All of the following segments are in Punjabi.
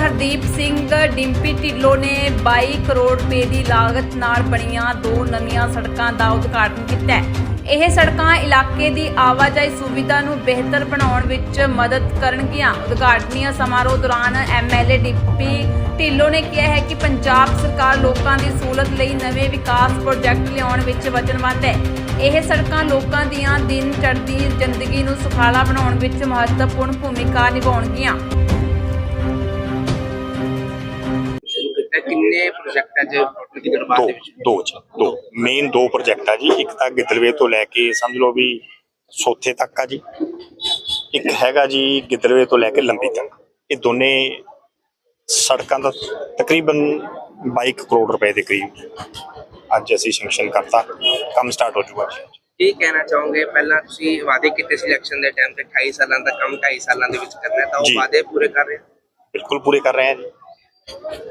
ਹਰਦੀਪ ਸਿੰਘ ਡਿੰਪੀ ਢਿੱਲੋਂ ਨੇ 22 ਕਰੋੜ ਰੁਪਏ ਦੀ ਲਾਗਤ ਨਾਲ ਬਣੀਆਂ ਦੋ ਨਵੀਆਂ ਸੜਕਾਂ ਦਾ ਉਦਘਾਟਨ ਕੀਤਾ ਹੈ। ਇਹ ਸੜਕਾਂ ਇਲਾਕੇ ਦੀ ਆਵਾਜਾਈ ਸੁਵਿਧਾ ਨੂੰ ਬਿਹਤਰ ਬਣਾਉਣ ਵਿੱਚ ਮਦਦ ਕਰਨਗੀਆਂ। ਉਦਘਾਟਨੀਆ ਸਮਾਰੋਹ ਦੌਰਾਨ ਐਮਐਲਏ ਡਿੰਪੀ ਢਿੱਲੋਂ ਨੇ ਕਿਹਾ ਹੈ ਕਿ ਪੰਜਾਬ ਸਰਕਾਰ ਲੋਕਾਂ ਦੀ ਸਹੂਲਤ ਲਈ ਨਵੇਂ ਵਿਕਾਸ ਪ੍ਰੋਜੈਕਟ ਲਿਆਉਣ ਵਿੱਚ ਵਚਨਬੱਧ ਹੈ। ਇਹ ਸੜਕਾਂ ਲੋਕਾਂ ਦੀਆਂ ਦਿਨ ਚੜ੍ਹਦੀ ਜ਼ਿੰਦਗੀ ਨੂੰ ਸੁਖਾਲਾ ਬਣਾਉਣ ਵਿੱਚ ਮਹੱਤਵਪੂਰਨ ਭੂਮਿਕਾ ਨਿਭਾਉਣਗੀਆਂ। ਕਿੰਨੇ ਪ੍ਰੋਜੈਕਟ ਹੈ ਜੇ ਗਿੱਦੜਬਾਹ ਦੋ ਦੇ ਵਿੱਚ? ਦੋ ਚ ਦੋ। ਮੇਨ ਦੋ ਪ੍ਰੋਜੈਕਟ ਆ ਜੀ। ਇੱਕ ਤਾਂ ਗਿੱਦੜਵੇ ਤੋਂ ਲੈ ਕੇ ਸਮਝ ਲਓ ਵੀ ਸੋਥੇ ਤੱਕ ਆ ਜੀ। ਇੱਕ ਹੈਗਾ ਜੀ ਗਿੱਦੜਵੇ ਤੋਂ ਲੈ ਕੇ ਲੰਬੀ ਤੱਕ। ਇਹ ਦੋਨੇ ਸੜਕਾਂ ਦਾ ਤਕਰੀਬਨ 22 ਕਰੋੜ ਰੁਪਏ ਦੇ ਕਰੀਬ ਅੱਜ ਅਸੀਂ ਸੈਂਕਸ਼ਨ ਕਰਤਾ। ਕੰਮ ਸਟਾਰਟ ਹੋ ਜੂਗਾ ਜੀ। ਕੀ ਕਹਿਣਾ ਚਾਹੋਗੇ? ਪਹਿਲਾਂ ਤੁਸੀਂ ਵਾਅਦੇ ਕੀਤੇ ਸੀ ਇਲੈਕਸ਼ਨ ਦੇ ਟਾਈਮ ਤੇ 28 ਸਾਲਾਂ ਦਾ ਕੰਮ 2.5 ਸਾਲਾਂ ਦੇ ਵਿੱਚ ਕਰਨਾ ਤਾਂ ਉਹ। ਵਾਅਦੇ ਪੂਰੇ ਕਰ ਰਹੇ? ਬਿਲਕੁਲ ਪੂਰੇ ਕਰ ਰਹੇ ਹਾਂ ਜੀ।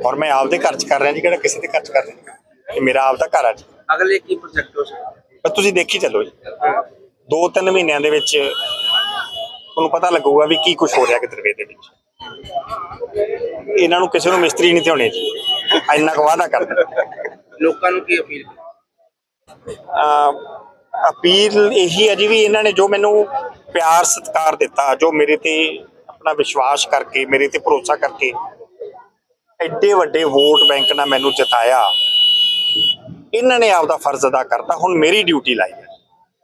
ਔਰ ਮੈਂ ਆਪਦੇ ਘਰ ਚ ਕਰ ਰਿਹਾ ਜੀ ਕਿਹੜਾ ਕਿਸੇ ਦੇ ਘਰ ਚ ਕਰ ਰਿਹਾ ਇਹ ਮੇਰਾ ਆਪਦਾ ਘਰ ਆ ਜੀ। ਅਗਲੇ ਕੀ ਪ੍ਰੋਜੈਕਟ ਹੋ ਸਕਦੇ? ਪਰ ਤੁਸੀਂ ਦੇਖੀ ਚੱਲੋ ਜੀ। ਹਾਂ। ਦੋ ਤਿੰਨ ਮਹੀਨਿਆਂ ਦੇ ਵਿੱਚ ਤੁਹਾਨੂੰ ਪਤਾ ਲੱਗੂਗਾ ਵੀ ਕੀ ਕੁਝ ਹੋ ਰਿਹਾ ਗਿੱਦੜਵੇ ਦੇ ਵਿੱਚ। ਇਹਨਾਂ ਨੂੰ ਕਿਸੇ ਨੂੰ ਮਿਸਤਰੀ ਨਹੀਂ ਥਿਉਣੇ ਜੀ। ਇੰਨਾ ਕੁ ਵਾਅਦਾ ਕਰਦਾ ਲੋਕਾਂ ਨੂੰ ਕੀ ਅਪੀਲ? ਅਹ ਅਪੀਲ ਇਹੀ ਹੈ ਜੀ ਵੀ ਇਹਨਾਂ ਨੇ ਜੋ ਮੈਨੂੰ ਪਿਆਰ ਸਤਿਕਾਰ ਦਿੱਤਾ ਜੋ ਮੇਰੇ ਤੇ ਆਪਣਾ ਵਿਸ਼ਵਾਸ ਕਰਕੇ ਮੇਰੇ ਤੇ ਭਰੋਸਾ ਕਰਕੇ ਐਡੇ ਵੱਡੇ ਵੋਟ ਬੈਂਕ ਨਾਲ ਮੈਨੂੰ ਜਿਤਾਇਆ। ਇਹਨਾਂ ਨੇ ਆਪਦਾ ਫਰਜ਼ ਅਦਾ ਕਰਤਾ ਹੁਣ ਮੇਰੀ ਡਿਊਟੀ ਲਾਈ ਹੈ।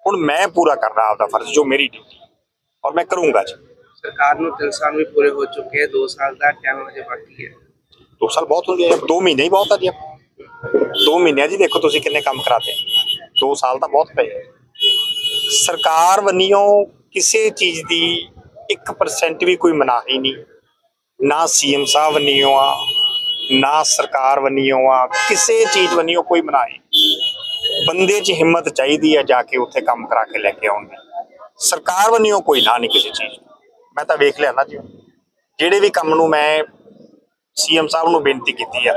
ਹੁਣ ਮੈਂ ਪੂਰਾ ਕਰਨਾ ਆਪਦਾ ਫਰਜ਼ ਜੋ ਮੇਰੀ ਡਿਊਟੀ ਔਰ ਮੈਂ ਕਰੂੰਗਾ ਜੀ। ਸਰਕਾਰ ਨੂੰ 3 ਸਾਲ ਵੀ ਪੂਰੇ ਹੋ ਚੁੱਕੇ ਹੈ 2 ਸਾਲ ਦਾ ਟਾਈਮ ਅਜੇ ਬਾਕੀ ਹੈ। ਦੋ ਸਾਲ ਬਹੁਤ ਹੁੰਦੇ ਆ ਦੋ ਮਹੀਨੇ ਹੀ ਬਹੁਤ ਆ ਜੀ ਦੋ ਮਹੀਨਿਆਂ 'ਚ ਹੀ ਦੇਖੋ ਤੁਸੀਂ ਕਿੰਨੇ ਕੰਮ ਕਰਾਤੇ ਦੋ ਸਾਲ ਤਾਂ ਬਹੁਤ ਪਏ ਸਰਕਾਰ ਵੱਲੋਂ ਕਿਸੇ ਚੀਜ਼ ਦੀ 1% ਵੀ ਕੋਈ ਮਨਾਹੀ ਨਹੀਂ। ਨਾ ਸੀਐਮ ਸਾਹਿਬ ਵੱਲੋਂ ਆ ਨਾ ਸਰਕਾਰ ਵੱਲੋਂ ਆ ਕਿਸੇ ਚੀਜ਼ ਵੱਲੋਂ ਕੋਈ ਮਨਾਹੀ ਬੰਦੇ 'ਚ ਹਿੰਮਤ ਚਾਹੀਦੀ ਹੈ ਜਾ ਕੇ ਉੱਥੇ ਕੰਮ ਕਰਾ ਕੇ ਲੈ ਕੇ ਆਉਣ ਦੀ। ਸਰਕਾਰ ਵੱਲੋਂ ਕੋਈ ਨਾ ਨਹੀਂ ਕਿਸੇ ਚੀਜ਼। ਮੈਂ ਤਾਂ ਵੇਖ ਲਿਆ ਨਾ ਜੀ। ਜਿਹੜੇ ਵੀ ਕੰਮ ਨੂੰ ਮੈਂ ਸੀਐਮ ਸਾਹਿਬ ਨੂੰ ਬੇਨਤੀ ਕੀਤੀ ਆ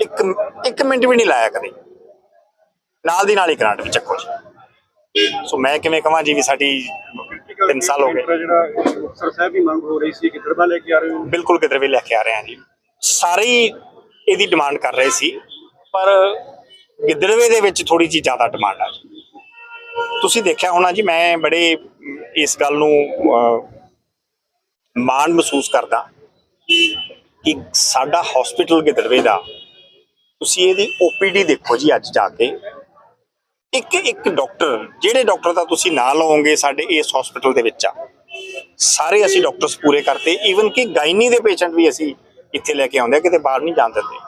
ਇੱਕ ਇੱਕ ਮਿੰਟ ਵੀ ਨਹੀਂ ਲਾਇਆ ਕਦੇ। ਨਾਲ ਦੀ ਨਾਲ ਹੀ ਗ੍ਰਾਂਟ ਵੀ ਚੱਕੋ ਜੀ। ਸੋ ਮੈਂ ਕਿਵੇਂ ਕਹਾਂ ਜੀ ਵੀ ਸਾਡੀ 3 ਸਾਲ ਹੋ ਗਏ। ਜਿਹੜਾ ਮੁਕਤਸਰ ਸਾਹਿਬ ਦੀ ਮੰਗ ਹੋ ਰਹੀ ਸੀ ਗਿੱਦੜਬਾ ਲੈ ਕੇ ਆ ਰਹੇ ਹੋ? ਬਿਲਕੁਲ ਕਿਧਰ ਵੀ ਲੈ ਕੇ ਆ ਰਹੇ ਹਾਂ ਜੀ। ਸਾਰੇ ਹੀ ਇਹਦੀ ਡਿਮਾਂਡ ਕਰ ਰਹੇ ਸੀ, ਪਰ ਗਿੱਦੜਵੇ ਦੇ ਵਿੱਚ ਥੋੜੀ ਜਿਹੀ ਜ਼ਿਆਦਾ ਡਿਮਾਂਡ ਆ ਜੀ ਤੁਸੀਂ ਦੇਖਿਆ ਹੋਣਾ ਜੀ, ਮੈਂ ਬੜੇ ਇਸ ਗੱਲ ਨੂੰ ਮਾਣ ਮਹਿਸੂਸ ਕਰਦਾ ਕਿ ਸਾਡਾ ਹਸਪੀਟਲ ਗਿੱਦੜਵੇ ਦਾ, ਤੁਸੀਂ ਇਹਦੀ ਓਪੀਡੀ ਦੇਖੋ ਜੀ ਅੱਜ ਜਾ ਕੇ। ਇੱਕ ਇੱਕ ਡਾਕਟਰ ਜਿਹੜੇ ਡਾਕਟਰ ਦਾ ਤੁਸੀਂ ਨਾਂ ਲਓਗੇ ਸਾਡੇ ਇਸ ਹਸਪੀਟਲ ਦੇ ਵਿੱਚ ਆ, ਸਾਰੇ ਅਸੀਂ ਡਾਕਟਰਸ ਪੂਰੇ ਕਰਤੇ। ਈਵਨ ਕਿ ਗਾਇਨੀ ਦੇ ਪੇਸ਼ੈਂਟ ਵੀ ਅਸੀਂ ਇੱਥੇ ਲੈ ਕੇ ਆਉਂਦੇ ਕਿਤੇ ਬਾਹਰ ਨਹੀਂ ਜਾਣ ਦਿੰਦੇ।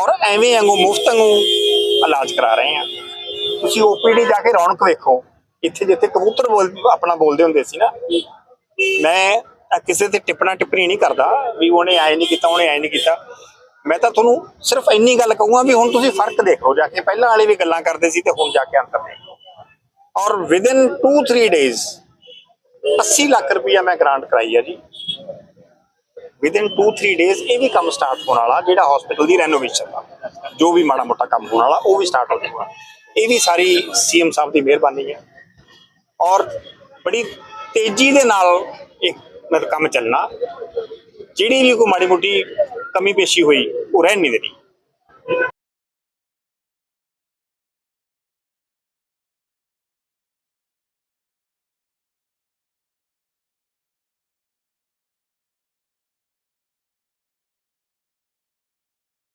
ਔਰ ਐਵੇਂ ਵਾਂਗੂ, ਮੁਫਤ ਵਾਂਗੂ ਇਲਾਜ ਕਰਾ ਰਹੇ ਆ। ਤੁਸੀਂ ਓਪੀਡੀ ਜਾ ਕੇ ਰੌਣਕ ਵੇਖੋ। ਇੱਥੇ ਜਿੱਥੇ ਕਬੂਤਰ ਬੋਲ, ਆਪਣਾ ਬੋਲਦੇ ਹੁੰਦੇ ਸੀ ਨਾ। ਮੈਂ ਕਿਸੇ ਤੇ ਟਿੱਪਣਾ ਟਿੱਪਣੀ ਨਹੀਂ ਕਰਦਾ, ਵੀ ਉਹਨੇ ਐ ਨਹੀਂ ਕੀਤਾ, ਉਹਨੇ ਐ ਨਹੀਂ ਕੀਤਾ। ਮੈਂ ਤਾਂ ਤੁਹਾਨੂੰ ਸਿਰਫ ਇੰਨੀ ਗੱਲ ਕਹੂੰਗਾ ਵੀ ਹੁਣ ਤੁਸੀਂ ਫ਼ਰਕ ਦੇਖੋ। ਜਾ ਕੇ ਪਹਿਲਾਂ ਵਾਲੇ ਵੀ ਗੱਲਾਂ ਕਰਦੇ ਸੀ ਤੇ ਹੁਣ ਜਾ ਕੇ ਅੰਤਰ ਦੇਖੋ। ਔਰ ਵਿਦਿਨ 2-3 ਡੇਜ਼ 80 ਲੱਖ ਰੁਪਇਆ ਮੈਂ ਗ੍ਰਾਂਟ ਕਰਾਈ ਹੈ ਜੀ। ਵਿਦਿਨ 2-3 ਡੇਜ਼ ਇਹ ਵੀ ਕੰਮ ਸਟਾਰਟ ਹੋਣ ਵਾਲਾ, ਜਿਹੜਾ ਹਸਪੀਟਲ ਦੀ ਰੈਨੋਵੇਸ਼ਨ ਦਾ। ਜੋ ਵੀ ਮਾੜਾ ਮੋਟਾ ਕੰਮ ਹੋਣ ਵਾਲਾ, ਉਹ ਵੀ ਸਟਾਰਟ ਹੋ ਜਾਊਗਾ। ਇਹ ਵੀ ਸਾਰੀ ਸੀਐਮ ਸਾਹਿਬ ਦੀ ਮਿਹਰਬਾਨੀ ਹੈ। ਔਰ ਬੜੀ ਤੇਜ਼ੀ ਦੇ ਨਾਲ ਇਹ ਮਤਲਬ ਕੰਮ ਚੱਲਣਾ। ਜਿਹੜੀ ਵੀ ਕੋਈ ਮਾੜੀ ਮੋਟੀ ਕਮੀ ਪੇਸ਼ੀ ਹੋਈ, ਉਹ ਰਹਿਣ ਨਹੀਂ ਦੇਣੀ।